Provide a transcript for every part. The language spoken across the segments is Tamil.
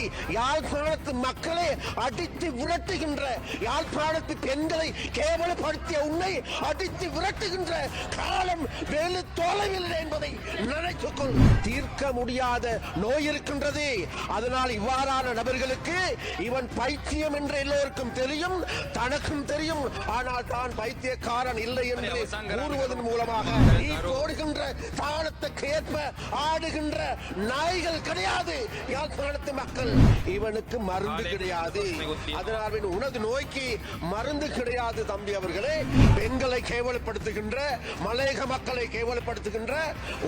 பெண்களை யாழ்ப்பாணத்து மக்களை அடித்து விரட்டுகின்ற யாழ்ப்பாணத்து பெண்களை கேவலப்படுத்திய உன்னை அடித்து விரட்டுகின்ற காலம் வெகு தொலைவில் என்பதை நினைத்துக்கொள் தீர்க்க முடியாத நோய் இருக்கின்றது. அதனால் இவ்வாறான நபர்களுக்கு இவன் பைத்தியம் என்று எல்லோருக்கும் தெரியும் தனக்கும் தெரியும். ஆனால் தான் பைத்தியக்காரன் இல்லை என்று கூறுவதன் மூலமாக நீ போடுகின்ற தாளத்துக்கு ஏற்ப ஆடுகின்ற நாய்கள் கிடையாது. யாழ்ப்பாணத்து மக்கள் இவனுக்கு மருந்து கிடையாது. அதனால் உனது நோய்க்கு மருந்து கிடையாது தம்பி அவர்களே. பெண்களை கேவலப்படுத்துகின்ற மலையக மக்களை கேவலப்படுத்துகின்ற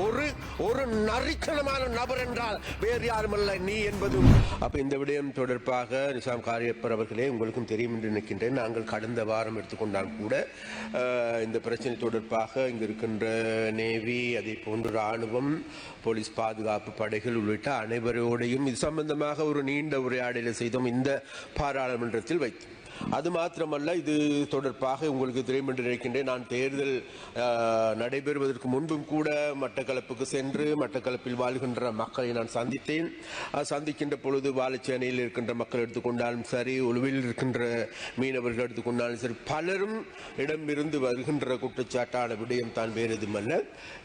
ஒரு ஒரு நரித்தனமான நபர் என்றால் வேறு யாருமல்ல நீ என்பதும். அப்ப இந்த விடயம் தொடர்பாக நிசாம் காரியப்பர் அவர்களே உங்களுக்கும் தெரியும் என்று நினைக்கின்றேன். நாங்கள் கடந்த வாரம் எடுத்துக்கொண்டால் கூட இந்த பிரச்சனை தொடர்பாக இங்கு இருக்கின்ற நேவி அதே போன்று ராணுவம் போலீஸ் பாதுகாப்பு படைகள் உள்ளிட்ட அனைவரோடையும் இது சம்பந்தமாக ஒரு நீண்ட உரையாடலை செய்தோம். இந்த பாராளுமன்றத்தில் வைத்தோம். அது மாத்திரமல்ல இது தொடர்பாக உங்களுக்கு தெரியும் என்று நினைக்கின்றேன். நான் தேர்தல் நடைபெறுவதற்கு முன்பும் கூட மட்டக்களப்புக்கு சென்று மட்டக்களப்பில் வாழ்கின்ற மக்களை நான் சந்தித்தேன். சந்திக்கின்ற பொழுது வாழைச்சேனையில் இருக்கின்ற மக்கள் எடுத்துக்கொண்டாலும் சரி ஒழுவில் இருக்கின்ற மீனவர்கள் எடுத்துக்கொண்டாலும் சரி பலரும் இடமிருந்து வருகின்ற குற்றச்சாட்டான விடயம் தான் வேறு எதுமல்ல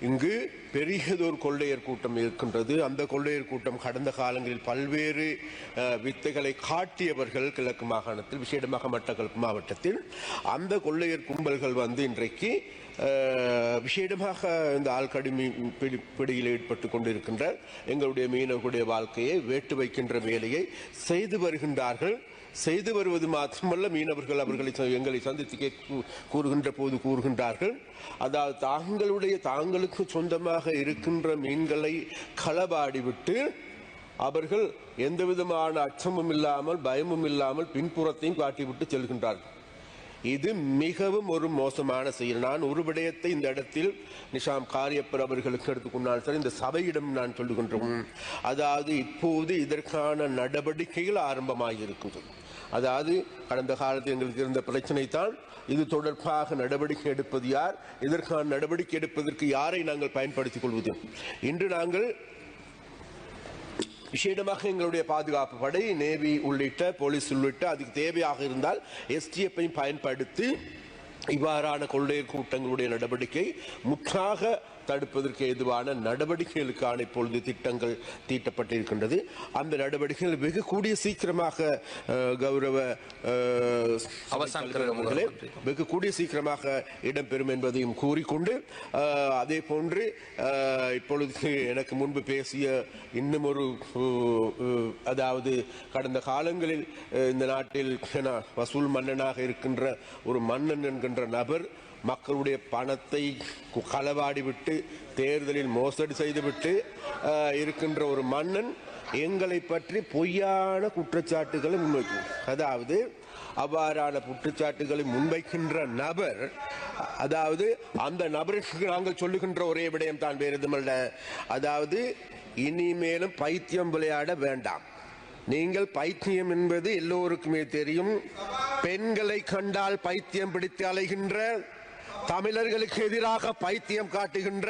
இங்கு பெரியதொரு கொள்ளையர் கூட்டம் இருக்கின்றது. அந்த கொள்ளையர் கூட்டம் கடந்த காலங்களில் பல்வேறு வித்தைகளை காட்டியவர்கள் கிழக்கு மாகாணத்தில் விசேடமாக மட்டக்களப்பு மாவட்டத்தில் அந்த கொள்ளையர் கும்பல்கள் வந்து இன்றைக்கு விஷேடமாக விசேடமாக இந்த ஆழ்கடி பிடி- பிடியில் ஈடுபட்டு கொண்டிருக்கின்ற எங்களுடைய மீனவர்களுடைய வாழ்க்கையை வேட்டு வைக்கின்ற வேலையை செய்து வருகின்றார்கள். செய்து வருவது மாத்திரமல்ல மீனவர்கள் அவர்களை எங்களை சந்தித்து கூ- கூறுகின்ற போது கூறுகின்றார்கள். அதாவது தாங்களுடைய தாங்களுக்கு சொந்தமாக இருக்கின்ற மீன்களை களவாடிவிட்டு அவர்கள் எந்த விதமான அச்சமும் இல்லாமல் பயமும் இல்லாமல் பின்புறத்தையும் காட்டிவிட்டு செல்கின்றார்கள். இது மிகவும் ஒரு மோசமான செயல். நான் ஒரு விடயத்தை இந்த இடத்தில் நிஷாம் காரியப்பர் அவர்களுக்கு எடுத்துக்கொண்டால் சார் இந்த சபையிடம் நான் சொல்லுகின்றோம் அதாவது இப்போது இதற்கான நடவடிக்கைகள் ஆரம்பமாக இருக்கின்றது அதாவது கடந்த காலத்தில் எங்களுக்கு இருந்த பிரச்சனை தான் இது தொடர்பாக நடவடிக்கை எடுப்பது யார் இதற்கான நடவடிக்கை எடுப்பதற்கு யாரை நாங்கள் பயன்படுத்திக் கொள்வது? இன்று நாங்கள் விசேடமாக எங்களுடைய பாதுகாப்பு படை நேவி உள்ளிட்ட போலீஸ் உள்ளிட்ட அதுக்கு தேவையாக இருந்தால் எஸ்டிஎஃப்பையும் பயன்படுத்தி இவ்வாறான கொள்ளை கூட்டங்களுடைய நடவடிக்கை முற்றாக தடுப்பதற்கு ஏதுவான நடவடிக்கைகளுக்கான இப்பொழுது திட்டங்கள் தீட்டப்பட்டிருக்கின்றது. அந்த நடவடிக்கைகள் வெகு கூடிய சீக்கிரமாக கௌரவ அவசான் வெகு கூடிய சீக்கிரமாக இடம்பெறும் என்பதையும் கூறிக்கொண்டு அதே போன்று இப்பொழுது எனக்கு முன்பு பேசிய இன்னும் ஒரு அதாவது கடந்த காலங்களில் இந்த நாட்டில் வசூல் மன்னனாக இருக்கின்ற ஒரு மன்னன் என்கின்ற நபர் மக்களுடைய பணத்தை களவாடிவிட்டு தேர்தலில் மோசடி செய்துவிட்டு இருக்கின்ற ஒரு மன்னன் எங்களை பற்றி பொய்யான குற்றச்சாட்டுகளை முன்வைக்கும். அதாவது அவ்வாறான குற்றச்சாட்டுகளை முன்வைக்கின்ற நபர் அதாவது அந்த நபருக்கு நாங்கள் சொல்லுகின்ற ஒரே விடயம் தான் வேறு எதுமல்ல அதாவது இனிமேலும் பைத்தியம் விளையாட வேண்டாம். நீங்கள் பைத்தியம் என்பது எல்லோருக்குமே தெரியும். பெண்களை கண்டால் பைத்தியம் பிடித்து அலைகின்ற தமிழர்களுக்கு எதிராக பைத்தியம் காட்டுகின்ற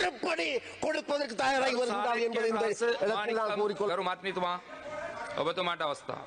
குற்றப்படி கொடுப்பதற்கு தயாராகி வருகிறார் என்பதை இந்த இடத்தில் நான் கூறிக்கொள் வரும் ஆத்மித்துவா ஒபத்துமாட்ட அவஸ்தா